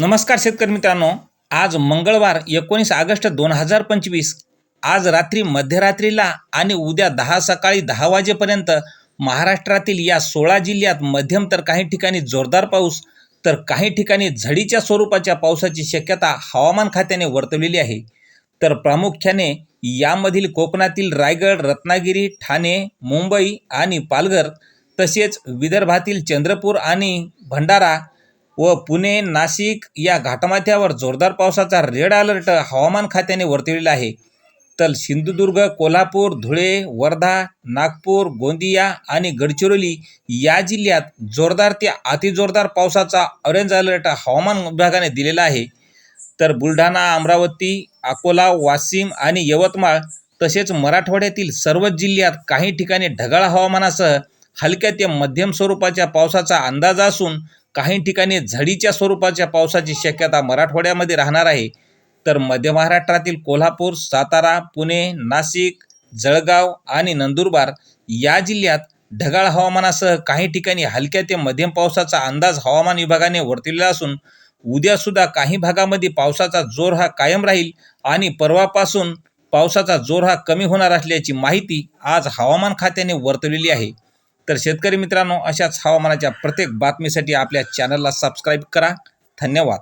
नमस्कार शेतकरी मित्रांनो. आज मंगळवार एकोणीस ऑगस्ट दोन हजार पंचवीस. आज रात्री मध्यरात्रीला आणि उद्या दहा सकाळी दहा वाजेपर्यंत महाराष्ट्रातील या सोळा जिल्ह्यात मध्यम तर काही ठिकाणी जोरदार पाऊस तर काही ठिकाणी झडीच्या स्वरूपाच्या पावसाची शक्यता हवामान खात्याने वर्तवलेली आहे. तर प्रामुख्याने यामधील कोकणातील रायगड रत्नागिरी ठाणे मुंबई आणि पालघर तसेच विदर्भातील चंद्रपूर आणि भंडारा व पुणे नाशिक या घाटमाथ्यावर जोरदार पावसाचा रेड अलर्ट हवामान खात्याने वर्तविला आहे. तर सिंधुदुर्ग कोल्हापूर धुळे वर्धा नागपूर गोंदिया आणि गडचिरोली या जिल्ह्यात जोरदार ते अतिजोरदार पावसाचा ऑरेंज अलर्ट हवामान विभागाने दिलेला आहे. तर बुलढाणा अमरावती अकोला वाशिम आणि यवतमाळ तसेच मराठवाड्यातील सर्वच जिल्ह्यात काही ठिकाणी ढगाळ हवामानासह हलक्या ते मध्यम स्वरूपाच्या पावसाचा अंदाज असून काही ठिकाणी झडीच्या स्वरूपाच्या पावसाची शक्यता मराठवाड्यामध्ये राहणार आहे. तर मध्य महाराष्ट्रातील कोल्हापूर सातारा पुणे नाशिक जळगाव आणि नंदुरबार या जिल्ह्यात ढगाळ हवामानासह काही ठिकाणी हलक्या ते मध्यम पावसाचा अंदाज हवामान विभागाने वर्तवलेला असून उद्यासुद्धा काही भागामध्ये पावसाचा जोर हा कायम राहील आणि परवापासून पावसाचा जोर हा कमी होणार असल्याची माहिती आज हवामान खात्याने वर्तवलेली आहे. तर शेतकरी मित्रांनो अशाच हवामानाच्या प्रत्येक बातमीसाठी आपल्या चॅनलला सबस्क्राईब करा. धन्यवाद.